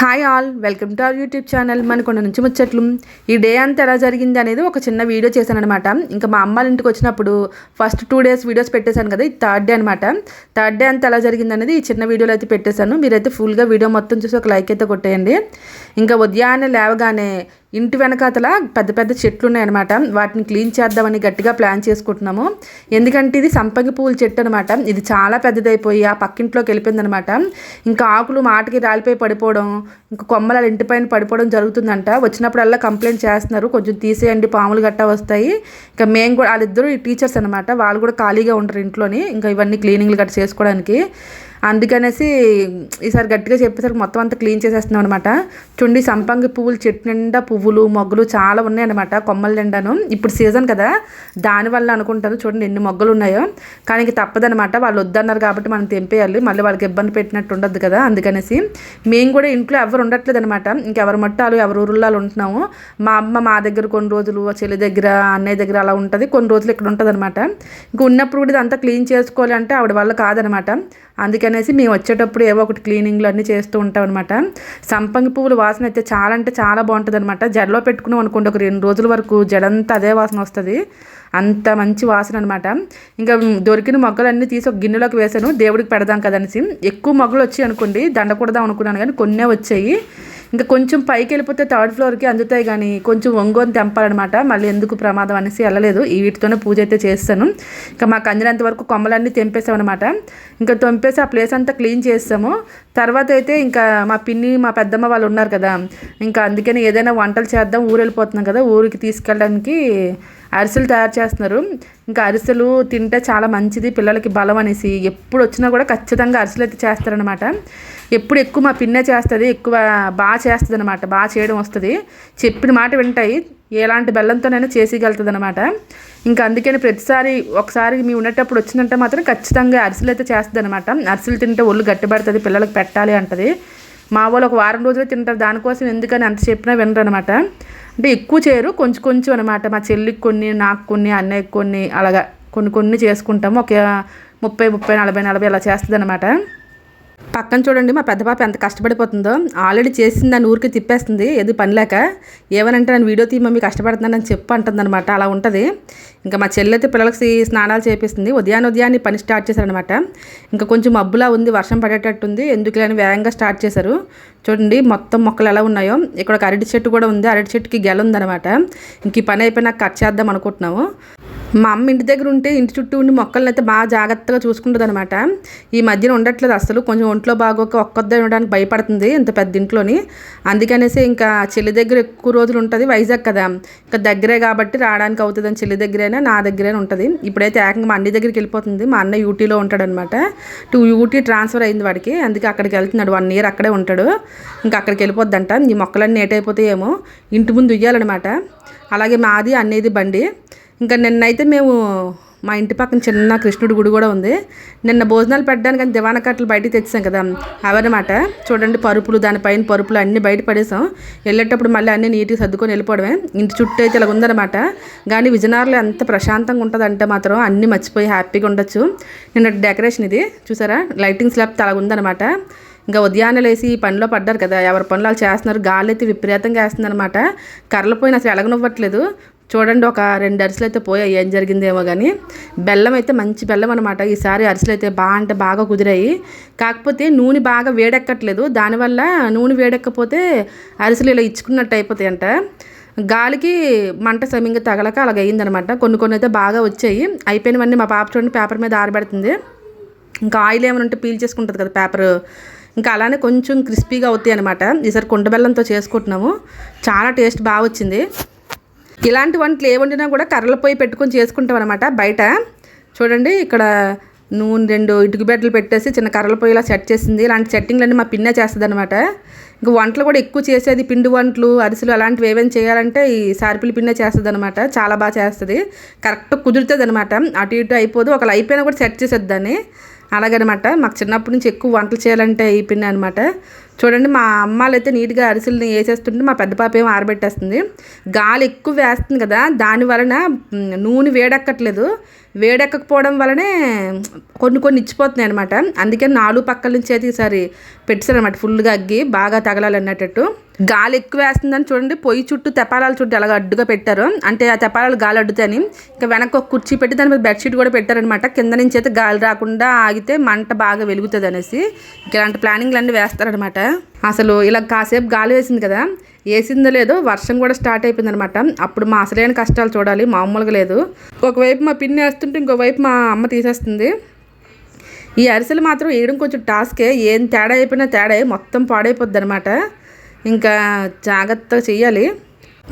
Hi all welcome to our YouTube channel Manakonda నుంచి ముచ్చట్లు. ఈ డే అంతా ఎలా జరిగింది అనేది ఒక చిన్న వీడియో చేశాను అనమాట ఇంకా మా అమ్మాళ్ళ ఇంటికి వచ్చినప్పుడు ఫస్ట్ టూ డేస్ వీడియోస్ పెట్టేశాను కదా ఇది థర్డ్ డే అనమాట థర్డ్ డే అంతా ఎలా జరిగింది అనేది ఈ చిన్న వీడియోలో అయితే పెట్టేశాను. మీరైతే ఫుల్గా వీడియో మొత్తం చూసి ఒక లైక్ అయితే కొట్టేయండి. ఇంకా ఉదయాన్నే లేవగానే ఇంటి వెనకాతల పెద్ద పెద్ద చెట్లు ఉన్నాయన్నమాట వాటిని క్లీన్ చేద్దామని గట్టిగా ప్లాన్ చేసుకుంటున్నాము. ఎందుకంటే ఇది సంపంగి పువ్వుల చెట్టు అనమాట ఇది చాలా పెద్దదైపోయి ఆ పక్కింట్లోకి వెళ్ళిపోయిందనమాట ఇంకా ఆకులు మాటకి రాలిపోయి పడిపోవడం ఇంకా కొమ్మలు కొమ్మల ఇంటిపైన పడిపోవడం జరుగుతుందంట. వచ్చినప్పుడల్లా కంప్లైంట్ చేస్తున్నారు. కొంచెం తీసేయండి పాములు గట్టా వస్తాయి. ఇంకా మేము కూడా వాళ్ళిద్దరు ఈ టీచర్స్ అనమాట వాళ్ళు కూడా ఖాళీగా ఉంటారు ఇంట్లోని. ఇంకా ఇవన్నీ క్లీనింగ్లు గట్రా చేసుకోవడానికి. అందుకనేసి ఈసారి గట్టిగా చెప్పేసరికి మొత్తం అంతా క్లీన్ చేసేస్తున్నాం అనమాట చూడండి సంపంగి పువ్వులు చెట్టు నిండా పువ్వులు మొగ్గలు చాలా ఉన్నాయన్నమాట కొమ్మల నిండాను. ఇప్పుడు సీజన్ కదా దానివల్ల అనుకుంటాను. చూడండి ఎన్ని మొగ్గలు ఉన్నాయో. కానీ తప్పదనమాట వాళ్ళు వద్దన్నారు కాబట్టి మనం తెంపేయాలి. మళ్ళీ వాళ్ళకి ఇబ్బంది పెట్టినట్టు ఉండదు కదా. అందుకనేసి మేము కూడా ఇంట్లో ఎవరు ఉండట్లేదు అనమాట ఇంకెవరు మట్టాలు ఎవరు ఊరుల్లో ఉంటున్నాము. మా అమ్మ మా దగ్గర కొన్ని రోజులు చెల్లి దగ్గర అన్నయ్య దగ్గర అలా ఉంటుంది. కొన్ని రోజులు ఇక్కడ ఉంటుంది అనమాట ఇంక ఉన్నప్పుడు కూడా ఇదంతా క్లీన్ చేసుకోవాలి అంటే ఆవిడ వల్ల కాదనమాట అందుకే అందుకనేసి మేము వచ్చేటప్పుడు ఏవో ఒకటి క్లీనింగ్లు అన్నీ చేస్తూ ఉంటాం అనమాట సంపంగి పువ్వుల వాసన అయితే చాలా అంటే చాలా బాగుంటుంది అనమాట జడలో పెట్టుకున్నాం అనుకోండి ఒక రెండు రోజుల వరకు జడంతా అదే వాసన వస్తుంది. అంత మంచి వాసన అనమాట ఇంకా దొరికిన మొగ్గలన్నీ తీసి ఒక గిన్నెలోకి వేసాను. దేవుడికి పెడదాం కదనేసి. ఎక్కువ మొగ్గలు వచ్చాయి అనుకోండి దండ కొడదాం అనుకున్నాను కానీ కొన్నే వచ్చాయి. ఇంకా కొంచెం పైకి వెళ్ళిపోతే థర్డ్ ఫ్లోర్కి అందుతాయి కానీ కొంచెం ఒంగోని తెంపాలన్నమాట. మళ్ళీ ఎందుకు ప్రమాదం అనేసి వెళ్ళలేదు. ఈ వీటితోనే పూజ అయితే చేస్తాను. ఇంకా మాకు అందినంత వరకు కొమ్మలన్నీ తెంపేసామన్నమాట. ఇంకా తెంపేసి ఆ ప్లేస్ అంతా క్లీన్ చేస్తాము. తర్వాత అయితే ఇంకా మా పిన్ని మా పెద్దమ్మ వాళ్ళు ఉన్నారు కదా. ఇంకా అందుకని ఏదైనా వంటలు చేద్దాం ఊరు వెళ్ళిపోతున్నాం కదా. ఊరికి తీసుకెళ్ళడానికి అరిసెలు తయారు చేస్తున్నారు. ఇంకా అరిసెలు తింటే చాలా మంచిది పిల్లలకి బలం అనేసి. ఎప్పుడు వచ్చినా కూడా ఖచ్చితంగా అరిసెలు అయితే చేస్తారనమాట ఎప్పుడు ఎక్కువ మా పిన్నే చేస్తుంది ఎక్కువ బాగా చేస్తుంది అనమాట బాగా చేయడం వస్తుంది. చెప్పిన మాట వింటాయి. ఎలాంటి బెల్లంతోనైనా చేసేయగలుగుతుంది అనమాట ఇంకా అందుకని ప్రతిసారి ఒకసారి మీ ఉండేటప్పుడు వచ్చిందంటే మాత్రం ఖచ్చితంగా అరిసెలు అయితే చేస్తుంది అనమాట అరిసెలు తింటే ఒళ్ళు గట్టిపడుతుంది పిల్లలకి పెట్టాలి అంటది. మా వాళ్ళు ఒక వారం రోజులు తింటారు. దానికోసం ఎందుకని అంత చెప్పినా వినరు అనమాట అంటే ఎక్కువ చేయరు. కొంచెం కొంచెం అనమాట. మా చెల్లికి కొన్ని నాకు కొన్ని అన్నయ్యకి కొన్ని అలాగా కొన్ని కొన్ని చేసుకుంటాము. ఒక ముప్పై ముప్పై నలభై నలభై అలా చేస్తుంది అనమాట పక్కన చూడండి మా పెద్ద పాప ఎంత కష్టపడిపోతుందో. ఆల్రెడీ చేసింది దాన్ని ఊరికి తిప్పేస్తుంది ఏది పనిలేక ఏమనంటే నేను వీడియో తీ మమ్మీ కష్టపడుతున్నానని చెప్పు అంటుందన్నమాట. అలా ఉంటుంది. ఇంకా మా చెల్లెతే పిల్లలకి స్నానాలు చేపిస్తుంది. ఉదయాన్నే ఉదయాన్నే పని స్టార్ట్ చేశారనమాట ఇంకా కొంచెం మబ్బులా ఉంది వర్షం పడేటట్టుంది. ఎందుకు లేని వేగంగా స్టార్ట్ చేశారు. చూడండి మొత్తం మొక్కలు ఎలా ఉన్నాయో. ఇక్కడ ఒక అరటి చెట్టు కూడా ఉంది. అరటి చెట్టుకి గెల ఉందనమాట ఇంక ఈ పని అయిపోయినా కట్ చేద్దాం అనుకుంటున్నాము. మా అమ్మ ఇంటి దగ్గర ఉంటే ఇంటి చుట్టూ ఉండి మొక్కలను అయితే బాగా జాగ్రత్తగా చూసుకుంటుంది అనమాట ఈ మధ్యన ఉండట్లేదు అసలు కొంచెం ఒంట్లో బాగోక ఒక్కొద్ద ఉండడానికి భయపడుతుంది ఇంత పెద్ద ఇంట్లోని. అందుకనేసి ఇంకా చెల్లి దగ్గర ఎక్కువ రోజులు ఉంటుంది వైజాగ్ కదా. ఇంకా దగ్గరే కాబట్టి రావడానికి అవుతుంది అని చెల్లి దగ్గరైనా నా దగ్గరైనా ఉంటుంది. ఇప్పుడైతే ఏకంగా మా అన్ని దగ్గరికి వెళ్ళిపోతుంది. మా అన్న యూటీలో ఉంటాడనమాట టూ యూటీ ట్రాన్స్ఫర్ అయింది వాడికి. అందుకే అక్కడికి వెళ్తున్నాడు. వన్ ఇయర్ అక్కడే ఉంటాడు. ఇంకా అక్కడికి వెళ్ళిపోద్దంట. ఈ మొక్కలన్నీ ఏటైపోతాయేమో ఇంటి ముందు ఉయ్యాలన్నమాట. అలాగే మాది అనేది బండి. ఇంకా నిన్నైతే మేము మా ఇంటి పక్కన చిన్న కృష్ణుడి గుడి కూడా ఉంది. నిన్న భోజనాలు పెట్టడానికి అని దివాన కట్టలు బయటికి తెచ్చాం కదా. అవన్నమాట చూడండి పరుపులు దానిపైన పరుపులు అన్నీ బయట పడేసాం. వెళ్ళేటప్పుడు మళ్ళీ అన్నీ నీట్గా సర్దుకొని వెళ్ళిపోవడమే. ఇంటి చుట్టూ అయితే ఇలా ఉందన్నమాట. కానీ విజయనగరంలో ఎంత ప్రశాంతంగా ఉంటుందంటే మాత్రం అన్నీ మర్చిపోయి హ్యాపీగా ఉండొచ్చు. నిన్న డెకరేషన్ ఇది. చూసారా? లైటింగ్ స్లాబ్ అలా ఉందన్నమాట. ఇంకా ఉదయాన్నే లేసి ఈ పనిలో పడ్డారు కదా. ఎవరి పనులు వాళ్ళు చేస్తున్నారు. గాలి అయితే విపరీతంగా వేస్తుంది అనమాట కర్రలు పోయిన అసలు ఎలగనివ్వట్లేదు. చూడండి ఒక రెండు అరిసెలు అయితే పోయాయి. ఏం జరిగిందేమో కానీ బెల్లం అయితే మంచి బెల్లం అనమాట ఈసారి అరిసెలు అయితే బాగా అంటే బాగా కుదిరాయి. కాకపోతే నూనె బాగా వేడెక్కట్లేదు. దానివల్ల నూనె వేడెక్కపోతే అరిసెలు ఇలా ఇచ్చుకున్నట్టు అయిపోతాయి అంట గాలికి మంట సమింగ తగలక అలాగ అయిందనమాట కొన్ని కొన్ని అయితే బాగా వచ్చాయి. అయిపోయినవన్నీ మా పాప చూడండి పేపర్ మీద ఆరబెడుతుంది. ఇంకా ఆయిల్ ఏమైనా ఉంటే పీల్ చేసుకుంటుంది కదా పేపర్. ఇంకా అలానే కొంచెం క్రిస్పీగా అవుతాయి అనమాట ఈసారి కుండ బెల్లంతో చేసుకుంటున్నాము. చాలా టేస్ట్ బాగా వచ్చింది. ఇలాంటి వంటలు ఏ వండినా కూడా కర్రల పొయ్యి పెట్టుకొని చేసుకుంటాం అనమాట బయట. చూడండి ఇక్కడ నూనె రెండు ఇటుక బెడ్డలు పెట్టేసి చిన్న కర్రల పొయ్యిలా సెట్ చేసింది. ఇలాంటి సెట్టింగ్లన్నీ మా పిన్నే చేస్తుంది అనమాట ఇంకా వంటలు కూడా ఎక్కువ చేసేది పిండి వంటలు అరిసెలు అలాంటివి ఏమైనా చేయాలంటే ఈ సారిపిల్లి పిన్నే చేస్తుంది అనమాట చాలా బాగా చేస్తుంది. కరెక్ట్ కుదురుతుంది అనమాట అటు ఇటు అయిపోదు. ఒకళ్ళు అయిపోయినా కూడా సెట్ చేసేద్దాన్ని అలాగనమాట. మాకు చిన్నప్పటి నుంచి ఎక్కువ వంటలు చేయాలంటే ఈ అనమాట చూడండి మా అమ్మాలు అయితే నీట్గా అరిసెలు వేసేస్తుంటే మా పెద్ద పాప ఏమో ఆరబెట్టేస్తుంది. గాలి ఎక్కువ వేస్తుంది కదా దాని వలన నూనె వేడెక్కట్లేదు. వేడెక్కకపోవడం వలనే కొన్ని కొన్ని ఇచ్చిపోతున్నాయి అనమాట అందుకే నాలుగు పక్కల నుంచి అయితే ఈసారి పెట్టారనమాట ఫుల్గా అగ్గి బాగా తగలాలన్నట్టు. గాలి ఎక్కువ వేస్తుందని చూడండి పొయ్యి చుట్టూ తెపాలాల చుట్టూ అలాగ అడ్డుగా పెట్టారు. అంటే ఆ తెపాలాలు గాలి అడ్డుతాయని ఇంకా వెనక్కి ఒక కుర్చీ పెట్టి దాని మీద బెడ్షీట్ కూడా పెట్టారనమాట కింద నుంచి అయితే గాలి రాకుండా ఆగితే మంట బాగా వెలుగుతుంది అనేసి ఇలాంటి ప్లానింగ్లు అన్నీ వేస్తారనమాట అసలు ఇలా కాసేపు గాలి వేసింది కదా వేసిందో లేదో వర్షం కూడా స్టార్ట్ అయిపోయింది అనమాట అప్పుడు మా అసలైన కష్టాలు చూడాలి మామూలుగా లేదు. ఒకవైపు మా పిన్ని వేస్తుంటే ఇంకోవైపు మా అమ్మ తీసేస్తుంది. ఈ అరిసెలు మాత్రం వేయడం కొంచెం టాస్కే ఏం తేడా అయిపోయినా తేడా మొత్తం పాడైపోద్ది అనమాట. ఇంకా జాగ్రత్తగా చెయ్యాలి.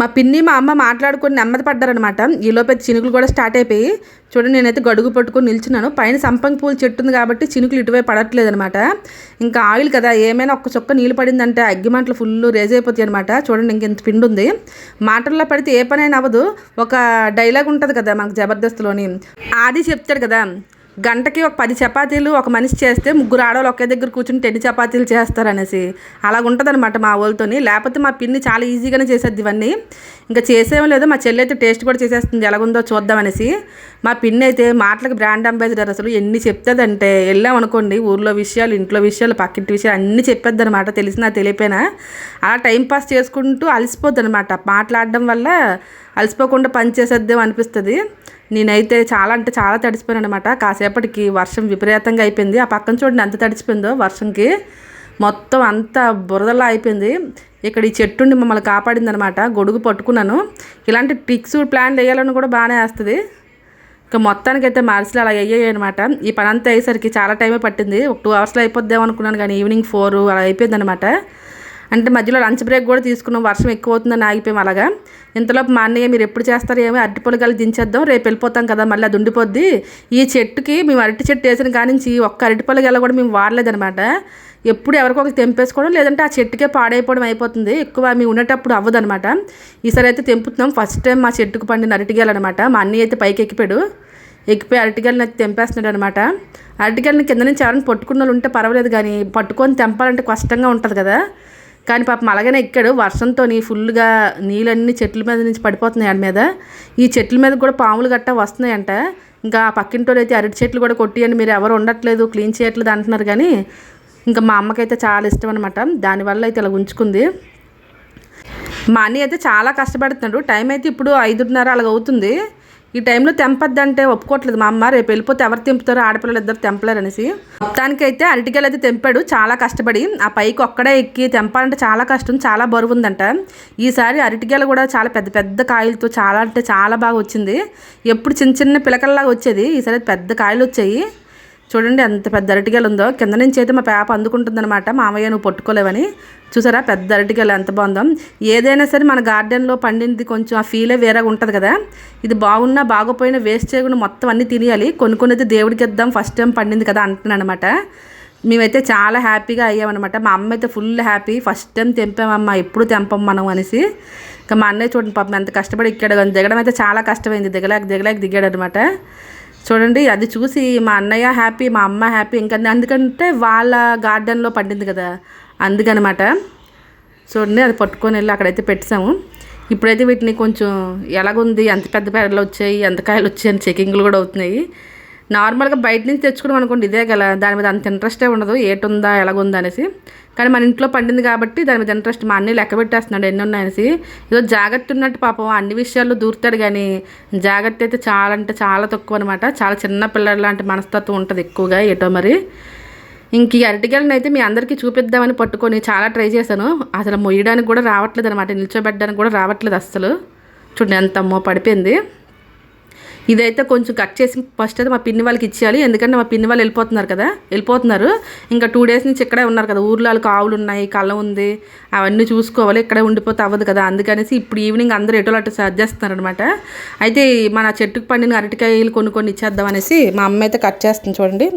మా పిన్ని మా అమ్మ మాట్లాడుకొని నెమ్మది పడ్డారనమాట ఈలోపు చినుకులు కూడా స్టార్ట్ అయిపోయి చూడండి నేనైతే గడుగు పట్టుకొని నిల్చున్నాను. పైన సంపంగి పూలు చెట్టు ఉంది కాబట్టి చినుకులు ఇటువైపు పడట్లేదు అనమాట ఇంకా ఆయిల్ కదా ఏమైనా ఒక్క చొక్క నీళ్ళు పడిందంటే అగ్గిమంటలు ఫుల్ రేజ్ అయిపోతాయి అనమాట చూడండి ఇంకెంత పిండి ఉంది. మాటల్లో పడితే ఏ పనైనా అవ్వదు. ఒక డైలాగ్ ఉంటుంది కదా మనకు జబర్దస్త్లోని. ఆది చెప్తాడు కదా గంటకి ఒక పది చపాతీలు ఒక మనిషి చేస్తే ముగ్గురు ఆడవాళ్ళు ఒకే దగ్గర కూర్చుని టెన్ని చపాతీలు చేస్తారనేసి. అలాగ ఉంటుందన్నమాట మా వాళ్ళతోని లేకపోతే మా పిన్ని చాలా ఈజీగానే చేసేది ఇవన్నీ. ఇంకా చేసేమో లేదో మా చెల్లి అయితే టేస్ట్ కూడా చేసేస్తుంది ఎలాగుందో చూద్దామనేసి. మా పిన్ని అయితే మాటలకు బ్రాండ్ అంబాసిడర్ అసలు ఎన్ని చెప్తుందంటే వెళ్ళాం అనుకోండి ఊర్లో విషయాలు ఇంట్లో విషయాలు పక్కింటి విషయాలు అన్నీ చెప్పేద్ది అనమాట తెలిసినా తెలియపోయినా. అలా టైంపాస్ చేసుకుంటూ అలసిపోద్ది అనమాట మాట్లాడడం వల్ల అలసిపోకుండా పని చేసేద్దాం అనిపిస్తుంది. నేనైతే చాలా అంటే చాలా తడిసిపోయాను అనమాట కాసేపటికి వర్షం విపరీతంగా అయిపోయింది. ఆ పక్కన చూడండి ఎంత తడిసిపోయిందో వర్షంకి. మొత్తం అంతా బురదలా అయిపోయింది. ఇక్కడ ఈ చెట్టుండి మమ్మల్ని కాపాడింది అనమాట గొడుగు పట్టుకున్నాను. ఇలాంటి ట్రిక్స్ ప్లాన్ వేయాలని కూడా బాగానే వేస్తుంది. ఇంకా మొత్తానికి అయితే మార్చిలో అలా అయ్యాయి అనమాట ఈ పని అంతా అయ్యేసరికి చాలా టైమే పట్టింది. ఒక టూ అవర్స్లో అయిపోద్దాం అనుకున్నాను కానీ ఈవినింగ్ ఫోర్ అలా అయిపోయింది అనమాట అంటే మధ్యలో లంచ్ బ్రేక్ కూడా తీసుకున్నాం వర్షం ఎక్కువ అవుతుందని ఆగిపోయాం అలాగా. ఇంతలోపు మా అన్నయ్య మీరు ఎప్పుడు చేస్తారు ఏమో అరటి పొలగాలు దించేద్దాం రేపు వెళ్ళిపోతాం కదా మళ్ళీ అది ఉండిపోద్ది. ఈ చెట్టుకి మేము అరటి చెట్టు వేసిన కానించి ఒక్క అరటి గల కూడా మేము వాడలేదనమాట. ఎప్పుడు ఎవరికొక తెంపేసుకోవడం లేదంటే ఆ చెట్టుకే పాడైపోవడం అయిపోతుంది. ఎక్కువ మేము ఉండేటప్పుడు అవ్వదనమాట. ఈసారి అయితే తెంపుతున్నాం. ఫస్ట్ టైం మా చెట్టుకు పండిన అరటిగేలనమాట మా అన్నయ్య అయితే పైకి ఎక్కిపోయాడు. ఎక్కిపోయి అరటికాయలు అయితే తెంపేస్తున్నాడు అనమాట. అరటికాయలను కింద నుంచి ఎవరైనా పట్టుకున్న వాళ్ళు ఉంటే పర్వాలేదు కానీ పట్టుకొని తెంపాలంటే కష్టంగా ఉంటుంది కదా. కానీ పాపం అలాగనే ఎక్కాడు. వర్షంతో ఫుల్గా నీళ్ళన్నీ చెట్ల మీద నుంచి పడిపోతున్నాయి ఆడ మీద. ఈ చెట్ల మీద కూడా పాములు గట్టా వస్తున్నాయంట. ఇంకా ఆ పక్కింటోళ్ళు అయితే అరటి చెట్లు కూడా కొట్టియండి మీరు ఎవరు ఉండట్లేదు క్లీన్ చేయట్లేదు అంటున్నారు కానీ ఇంకా మా అమ్మకైతే చాలా ఇష్టం అనమాట దానివల్ల అయితే ఇలా ఉంచుకుంది. మా అన్నయ్య అయితే చాలా కష్టపడుతున్నాడు. టైం అయితే ఇప్పుడు ఐదున్నర అలాగ అవుతుంది ఈ టైంలో తెంపద్దంటే ఒప్పుకోవట్లేదు మా అమ్మ. రేపు వెళ్ళిపోతే ఎవరు తెంపుతారో? ఆడపిల్లలు ఇద్దరు తెంపలేరు అనేసి. మొత్తానికైతే అరటికాయలు అయితే తెంపాడు. చాలా కష్టపడి ఆ పైకి ఒక్కడే ఎక్కి తెంపాలంటే చాలా కష్టం చాలా బరువు ఉందంట ఈసారి అరటికాయలు కూడా చాలా పెద్ద పెద్ద కాయలతో చాలా అంటే చాలా బాగా వచ్చింది. ఎప్పుడు చిన్న చిన్న పిలకల్లాగా వచ్చేది. ఈసారి పెద్ద కాయలు వచ్చాయి. చూడండి ఎంత పెద్ద అరటికాయలు ఉందో. కింద నుంచి అయితే మా పేప అందుకుంటుందన్నమాట. మామయ్య నువ్వు పట్టుకోలేవని. చూసారా? పెద్ద అరటికాయలు ఎంత బాగుందో. ఏదైనా సరే మన గార్డెన్లో పండింది కొంచెం ఆ ఫీలే వేరేగా ఉంటుంది కదా. ఇది బాగున్నా బాగోపోయినా వేస్ట్ చేయకుండా మొత్తం అన్నీ తినేయాలి. కొన్ని కొన్ని అయితే దేవుడికి ఇద్దాం ఫస్ట్ టైం పండింది కదా అంటున్నాను అనమాట మేమైతే చాలా హ్యాపీగా అయ్యామన్నమాట. మా అమ్మ అయితే ఫుల్ హ్యాపీ. ఫస్ట్ టైం తెంపామమ్మ ఎప్పుడు తెంపం మనం అనేసి. ఇంకా మా అన్నయ్య చూడండి పాపం ఎంత కష్టపడి ఇక్కడ దిగడం అయితే చాలా కష్టమైంది. దిగలేక దిగలేక దిగాడు అనమాట చూడండి అది చూసి మా అన్నయ్య హ్యాపీ మా అమ్మ హ్యాపీ ఇంకా ఎందుకంటే వాళ్ళ గార్డెన్లో పండింది కదా అందుకనమాట. చూడండి అది పట్టుకొని వెళ్ళి అక్కడైతే పెట్టాము ఇప్పుడైతే వీటిని కొంచెం ఎలాగుంది ఎంత పెద్ద పేడలు వచ్చాయి ఎంత కాయలు వచ్చాయి అని చెకింగ్లు కూడా అవుతున్నాయి. నార్మల్గా బయట నుంచి తెచ్చుకున్నాం అనుకోండి ఇదే కదా. దాని మీద అంత ఇంట్రెస్టే ఉండదు ఏటుందా ఎలాగుందా అనేసి. కానీ మన ఇంట్లో పండింది కాబట్టి దాని మీద ఇంట్రెస్ట్ మా అన్నీ లెక్క పెట్టేస్తున్నాడు ఎన్ని ఉన్నాయనేసి. ఏదో జాగ్రత్త ఉన్నట్టు పాపం అన్ని విషయాల్లో దూరుతాడు కానీ జాగ్రత్త అయితే చాలా అంటే చాలా తక్కువ అనమాట చాలా చిన్న పిల్లల లాంటి మనస్తత్వం ఉంటుంది ఎక్కువగా ఏటో మరి. ఇంక ఈ అరటిగలను అయితే మీ అందరికీ చూపిద్దామని పట్టుకొని చాలా ట్రై చేశాను. అసలు మొయ్యడానికి కూడా రావట్లేదు అనమాట నిల్చోబెట్టడానికి కూడా రావట్లేదు అస్సలు. చూడండి ఎంత అమ్మో పడిపోయింది. ఇదైతే కొంచెం కట్ చేసి ఫస్ట్ అయితే మా పిన్ని వాళ్ళకి ఇచ్చేయాలి. ఎందుకంటే మా పిన్ని వాళ్ళు వెళ్ళిపోతున్నారు కదా వెళ్ళిపోతున్నారు. ఇంకా టూ డేస్ నుంచి ఇక్కడే ఉన్నారు కదా ఊర్లో వాళ్ళకి ఆవులు ఉన్నాయి కళ్ళ ఉంది అవన్నీ చూసుకోవాలి. ఇక్కడే ఉండిపోతే అవ్వదు కదా. అందుకనేసి ఇప్పుడు ఈవినింగ్ అందరూ ఎటో అటు సర్దేస్తున్నారు అనమాట అయితే మన చెట్టుకు పండిన అరటికాయలు కొన్ని కొన్ని ఇచ్చేద్దాం అనేసి మా అమ్మ అయితే కట్ చేస్తుంది చూడండి.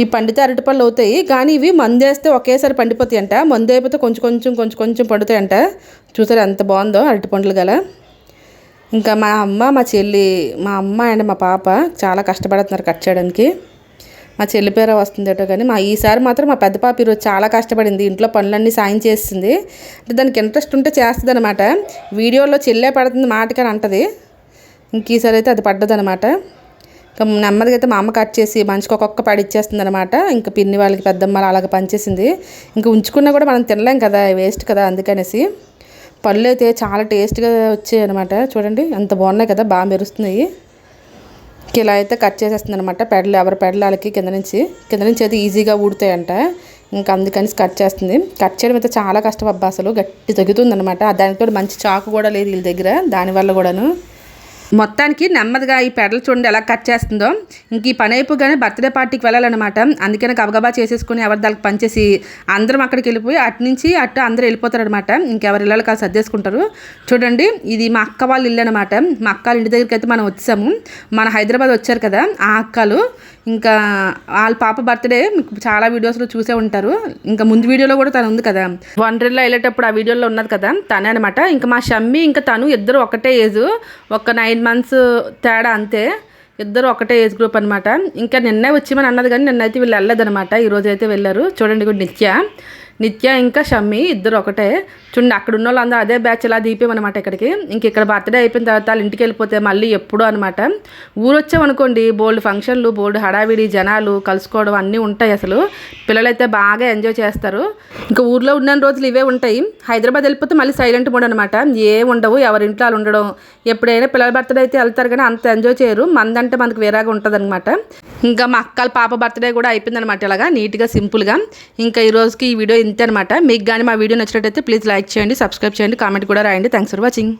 ఈ పండితే అరటిపళ్ళు అవుతాయి కానీ ఇవి మందు వేస్తే ఒకేసారి పండిపోతాయి అంట మందు అయిపోతే కొంచెం కొంచెం కొంచెం కొంచెం పండుతాయంట. చూసారు ఎంత బాగుందో అరటిపండ్లు గల. ఇంకా మా అమ్మ మా చెల్లి మా అమ్మ అండ్ మా పాప చాలా కష్టపడుతున్నారు కట్ చేయడానికి. మా చెల్లి పేర వస్తుందేటో కానీ మా ఈసారి మాత్రం మా పెద్ద పాప ఈరోజు చాలా కష్టపడింది. ఇంట్లో పనులన్నీ సాయం చేస్తుంది అంటే దానికి ఇంట్రెస్ట్ ఉంటే చేస్తుంది అనమాట వీడియోలో చెల్లే పడుతుంది మాటకని అంటది. ఇంక ఈసారి అయితే అది పడ్డదనమాట ఇంకా నెమ్మదిగా అయితే మా అమ్మ కట్ చేసి మనిషికి ఒక్కొక్క పడిచ్చేస్తుంది అనమాట ఇంకా పిన్ని వాళ్ళకి పెద్దమ్మ అలాగ పనిచేసింది. ఇంకా ఉంచుకున్నా కూడా మనం తినలేం కదా వేస్ట్ కదా అందుకనేసి. పళ్ళు అయితే చాలా టేస్ట్గా వచ్చాయి అనమాట చూడండి ఎంత బాగున్నాయి కదా బాగా మెరుస్తున్నాయి. ఇలా అయితే కట్ చేసేస్తుంది అనమాట పెడలు ఎవరి పెడలకి వాళ్ళకి కింద నుంచి. కింద నుంచి అయితే ఈజీగా ఊడుతాయంట. ఇంకా అందుకని కట్ చేస్తుంది. కట్ చేయడం అయితే చాలా కష్టం అబ్బా అసలు. గట్టి తగ్గుతుంది అనమాట దానికి కూడా మంచి చాకు కూడా లేదు వీళ్ళ దగ్గర దానివల్ల కూడాను. మొత్తానికి నెమ్మదిగా ఈ పెడలు చూడండి ఎలా కట్ చేస్తుందో. ఇంక ఈ పని అయిపోగానే బర్త్డే పార్టీకి వెళ్ళాలన్నమాట. అందుకని గబగబా చేసేసుకుని ఎవరి దానికి పనిచేసి అందరం అక్కడికి వెళ్ళిపోయి అటు నుంచి అటు అందరూ వెళ్ళిపోతారనమాట ఇంకెవరి ఇళ్ళకి కాదు సర్దేసుకుంటారు. చూడండి ఇది మా అక్క వాళ్ళ ఇల్లు అనమాట మా అక్క వాళ్ళ ఇంటి దగ్గరికి అయితే మనం వచ్చాము. మన హైదరాబాద్ వచ్చారు కదా ఆ అక్కలు. ఇంకా వాళ్ళ పాప బర్త్డే మీకు చాలా వీడియోస్లో చూసే ఉంటారు. ఇంకా ముందు వీడియోలో కూడా తను ఉంది కదా. వండర్లా వెళ్ళేటప్పుడు ఆ వీడియోలో ఉన్నది కదా తనే అనమాట ఇంకా మా షమ్మి ఇంకా తను ఇద్దరు ఒకటే ఏజ్ ఒక నైన్ మంత్స్ తేడా అంతే. ఇద్దరు ఒకటే ఏజ్ గ్రూప్ అనమాట ఇంకా నిన్నే వచ్చి అన్నది కానీ నిన్నైతే వీళ్ళు వెళ్ళలేదనమాట ఈరోజు అయితే వెళ్ళారు. చూడండి కూడా నిత్య. నిత్య ఇంకా షమ్మి ఇద్దరు ఒకటే. చూడండి అక్కడ ఉన్న వాళ్ళందరూ అదే బ్యాచ్ ఇలా దీపామన్నమాట ఇక్కడికి. ఇంక ఇక్కడ బర్త్డే అయిపోయిన తర్వాత వాళ్ళ ఇంటికి వెళ్ళిపోతే మళ్ళీ ఎప్పుడూ అనమాట ఊరొచ్చామనుకోండి బోల్డ్ ఫంక్షన్లు బోల్డ్ హడావిడి జనాలు కలుసుకోవడం అన్నీ ఉంటాయి అసలు. పిల్లలైతే బాగా ఎంజాయ్ చేస్తారు. ఇంకా ఊర్లో ఉన్న రోజులు ఇవే ఉంటాయి. హైదరాబాద్ వెళ్ళిపోతే మళ్ళీ సైలెంట్ మోడ్ అనమాట ఏం ఉండవు ఎవరింట్లో వాళ్ళు ఉండడం. ఎప్పుడైనా పిల్లల బర్త్డే అయితే వెళ్తారు కానీ అంత ఎంజాయ్ చేయరు. మందంటే మనకు వేరేగా ఉంటుంది అనమాట ఇంకా మా అక్కల పాప బర్త్డే కూడా అయిపోయింది అనమాట ఇలాగా నీట్గా సింపుల్గా ఇంకా ఈ రోజుకి ఈ వీడియో ఇంతే అనమాట మీకు కానీ మా వీడియో నచ్చినట్టయితే ప్లీజ్ లైక్ చేయండి సబ్స్క్రైబ్ చేయండి కామెంట్ కూడా రాయండి. Thanks for watching